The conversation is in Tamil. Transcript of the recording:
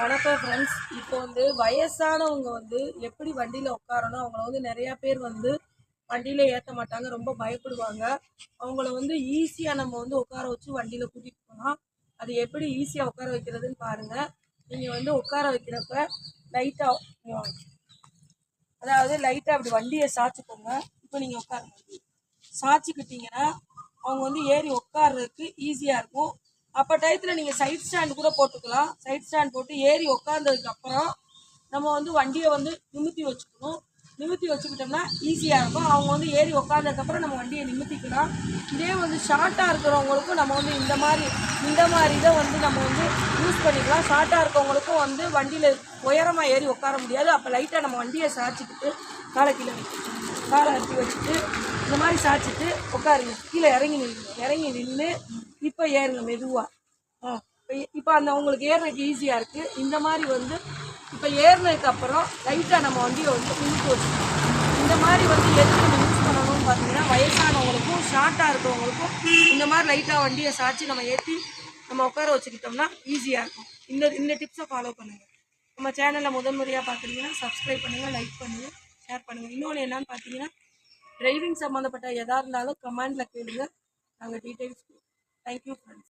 வணக்கம் ஃப்ரெண்ட்ஸ் இப்போ வந்து வயசானவங்க வந்து எப்படி வண்டியில் உட்காரணும்? அவங்கள வந்து நிறையா பேர் வந்து வண்டியில் ஏற்ற மாட்டாங்க. ரொம்ப பயப்படுவாங்க. அவங்கள வந்து ஈஸியாக நம்ம வந்து உட்கார வச்சு வண்டியில் கூட்டிகிட்டு போகலாம் அது எப்படி ஈஸியாக உட்கார வைக்கிறதுன்னு பாருங்கள் நீங்கள் வந்து உட்கார வைக்கிறப்ப லைட்டாக அதாவது லைட்டாக அப்படி வண்டியை சாய்ச்சிக்கோங்க இப்போ நீங்கள் உட்காருங்க. சாச்சிக்கிட்டிங்கன்னா அவங்க வந்து ஏறி உட்கார்றதுக்கு ஈஸியாக இருக்கும். அப்போ டயத்தில் நீங்கள் சைட் ஸ்டாண்ட் கூட போட்டுக்கலாம். சைட் ஸ்டாண்ட் போட்டு ஏறி உட்காந்ததுக்கப்புறம் நம்ம வந்து வண்டியை வந்து நிமித்தி வச்சுக்கணும். நிமித்தி வச்சுக்கிட்டோம்னா ஈஸியாக இருக்கும். அவங்க வந்து ஏறி உட்காந்ததுக்கப்புறம் நம்ம வண்டியை நிமித்திக்கலாம். இதே வந்து ஷார்ட்டாக இருக்கிறவங்களுக்கும் நம்ம வந்து இந்த மாதிரி இந்த மாதிரி இதை வந்து நம்ம வந்து யூஸ் பண்ணிக்கலாம். ஷார்ட்டாக இருக்கிறவங்களுக்கும் வந்து வண்டியில் உயரமாக ஏறி உட்கார முடியாது. அப்போ லைட்டாக நம்ம வண்டியை சாய்ச்சிக்கிட்டு காலை கீழே காலை அட்டி வச்சுட்டு இந்த மாதிரி சாய்ச்சிட்டு உட்காருங்க கீழே இறங்கி நின்று இறங்கி நின்று இப்போ ஏறுங்க மெதுவாக இப்போ அந்த உங்களுக்கு ஏறுறதுக்கு ஈஸியாக இருக்குது இந்த மாதிரி வந்து இப்போ ஏறினதுக்கு அப்புறம் லைட்டாக நம்ம வண்டியை வந்து முன்னுக்கு வச்சுக்கணும். இந்த மாதிரி வந்து எதுக்கு நம்ம யூஸ் பண்ணணும்னு பார்த்தீங்கன்னா வயசானவங்களுக்கும் ஷார்ட்டாக இருக்கிறவங்களுக்கும் இந்த மாதிரி லைட்டாக வண்டியை சாய்ச்சி நம்ம ஏற்றி நம்ம உட்கார வச்சுக்கிட்டோம்னா ஈஸியாக இருக்கும். இந்த இந்த டிப்ஸை ஃபாலோ பண்ணுங்கள் நம்ம சேனலில் முதல் முறையாக பார்க்குறீங்கன்னா சப்ஸ்கிரைப் பண்ணுங்கள் லைக் பண்ணுங்கள் ஷேர் பண்ணுங்கள் இன்னொன்று என்னன்னு பார்த்தீங்கன்னா டிரைவிங் சம்மந்தப்பட்ட எதாக இருந்தாலும் கமெண்டில் கேளுங்கள் நாங்கள் டீட்டெயில்ஸ் தேங்க்யூ ஃப்ரெண்ட்ஸ்